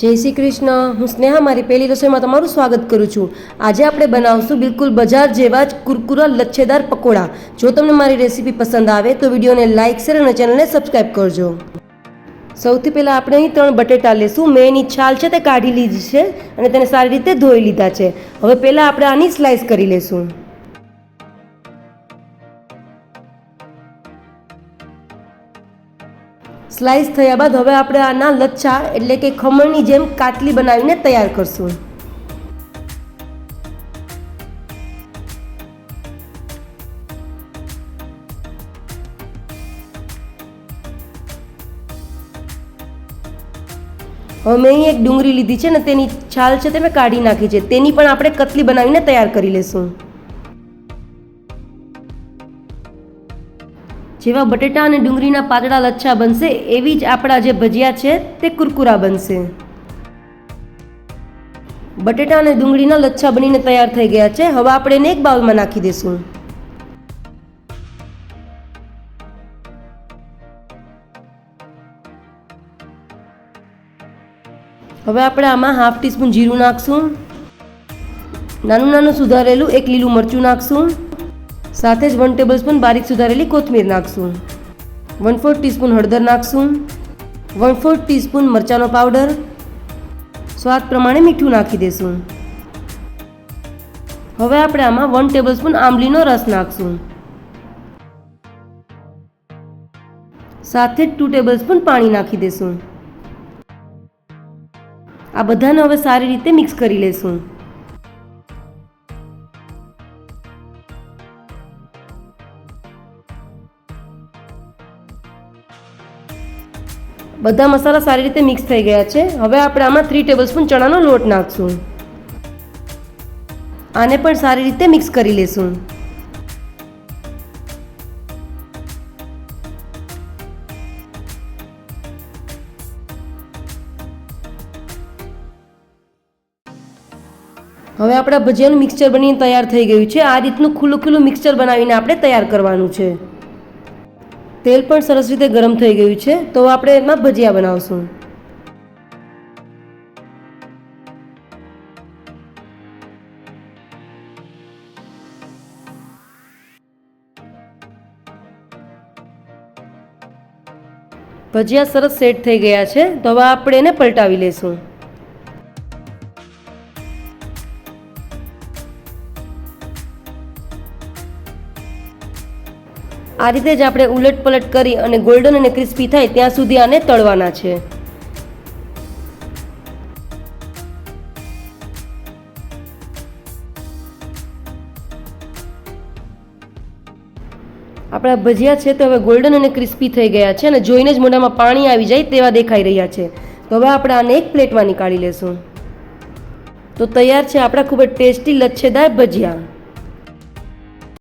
જય શ્રી કૃષ્ણ. હું સ્નેહા, મારી પહેલી રસોઈમાં તમારું સ્વાગત કરું છું. આજે આપણે બનાવશું બિલકુલ બજાર જેવા જ કુરકુરા લચ્છેદાર પકોડા. જો તમને મારી રેસીપી પસંદ આવે તો વિડીયોને લાઇક શેર અને ચેનલને સબસ્ક્રાઈબ કરજો. સૌથી પહેલાં આપણે અહીં ત્રણ બટેટા લેશું. મેં એની છાલ છે તે કાઢી લીધી છે અને તેને સારી રીતે ધોઈ લીધા છે. હવે પહેલાં આપણે આની સ્લાઇસ કરી લેશું. સ્લાઇસ થયા બાદ હવે આપણે આના લચ્છા એટલે કે ખમણની જેમ કાટલી બનાવીને તૈયાર કરશું. હવે મેં અહીં એક ડુંગળી લીધી છે ને તેની છાલ છે તે મેં કાઢી નાખી છે. તેની પણ આપણે કતલી બનાવીને તૈયાર કરી લેશું. જેવા બટેટા અને ડુંગળીના પાતળા લચ્છા બનશે, એવી જ આપણા જે ભજીયા છે તે કુરકુરા બનશે. બટેટા અને ડુંગળીના લચ્છા બનીને તૈયાર થઈ ગયા છે. હવે આપણે એને એક બાઉલમાં નાખી દઈશું હવે આપણે આમાં હાફ ટીસ્પૂન જીરું નાખશું. નાનું નાનું સુધારેલું એક લીલું મરચું નાખશું. સાથે જ વન ટેબલ સ્પૂન બારીક સુધારેલી કોથમીર નાખશું. વન ફોર ટીસ્પૂન હળદર નાખશું. વન ફોર ટીસ્પૂન મરચાંનો પાવડર સ્વાદ પ્રમાણે મીઠું નાખી દેશું. હવે આપણે આમાં વન ટેબલ સ્પૂન આંબલીનો રસ નાખશું. સાથે જ ટુ ટેબલ સ્પૂન પાણી નાખી દેશું. આ બધાને હવે સારી રીતે મિક્સ કરી લેશું. બધા મસાલા સારી રીતે મિક્સ થઈ ગયા છે. હવે આપણે આમાં થ્રી ટેબલસ્પૂન ચણાનો લોટ નાખશું. આને પણ સારી રીતે મિક્સ કરી લેશું. હવે આપણા ભજીયાનું મિક્સચર બનીને તૈયાર થઈ ગયું છે. આ રીતનું ખુલ્લું ખુલ્લું મિક્સચર બનાવીને આપણે તૈયાર કરવાનું છે. તેલ પણ સરસ રીતે ગરમ થઈ ગયું છે, તો આપણે એમાં ભજીયા બનાવશું. ભજીયા સરસ સેટ થઈ ગયા છે, તો હવે આપણે એને પલટાવી લેશું આ રીતે જ આપણે ઉલટ પલટ કરી અને ગોલ્ડન અને ક્રિસ્પી થાય ત્યાં સુધી આને તળવાના છે. આપણા ભજીયા છે તો હવે ગોલ્ડન અને ક્રિસ્પી થઈ ગયા છે અને જોઈને જ મોઢામાં પાણી આવી જાય તેવા દેખાઈ રહ્યા છે. તો હવે આપણે આને એક પ્લેટમાં નીકાળી લેશું. તો તૈયાર છે આપણા ખૂબ જ ટેસ્ટી લચ્છેદાર ભજીયા.